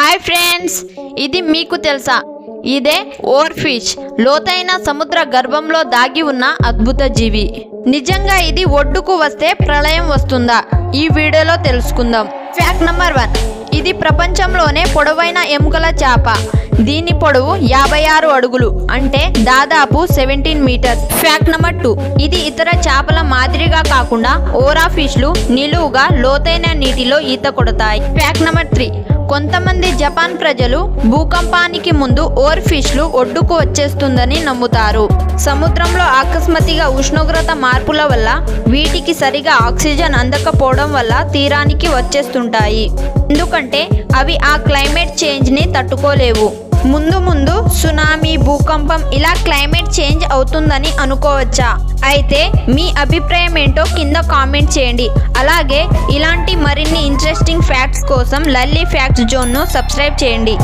Hi friends ఇది మీకు తెలుసా? ఇదే ఓర్ ఫిష్ లోతైన సముద్ర గర్భంలో దాగి ఉన్న అద్భుత జీవి. నిజంగా ఇది ఒడ్డుకు వస్తే ప్రళయం వస్తుందా? ఈ వీడియోలో తెలుసుకుందాం. ఫ్యాక్ట్ నంబర్ వన్ ఇది ప్రపంచంలోనే పొడవైన ఎముకల చేప. దీని పొడవు యాభై ఆరు అడుగులు అంటే దాదాపు seventeen metres. Fact number two ఇది ఇతర చేపల మాదిరిగా కాకుండా ఓరా ఫిష్లు నిలువుగా లోతైన నీటిలో ఈత కొడతాయి. ఫ్యాక్ట్ నెంబర్ త్రీ కొంతమంది జపాన్ ప్రజలు భూకంపానికి ముందు ఓర్ ఫిష్లు ఒడ్డుకు వచ్చేస్తుందని నమ్ముతారు. సముద్రంలో అకస్మాత్తుగా ఉష్ణోగ్రత మార్పుల వల్ల వీటికి సరిగా ఆక్సిజన్ అందకపోవడం వల్ల తీరానికి వచ్చేస్తుంటాయి. ఎందుకంటే అవి ఆ క్లైమేట్ చేంజ్ని తట్టుకోలేవు. ముందు ముందు సునామీ భూకంపం ఇలా క్లైమేట్ చేంజ్ అవుతుందని అనుకోవచ్చా? అయితే మీ అభిప్రాయం ఏంటో కింద కామెంట్ చేయండి. అలాగే ఇలాంటి మరిన్ని ఇంట్రెస్టింగ్ ఫ్యాక్ట్స్ కోసం లల్లీ ఫ్యాక్ట్స్ జోన్ను సబ్స్క్రైబ్ చేయండి.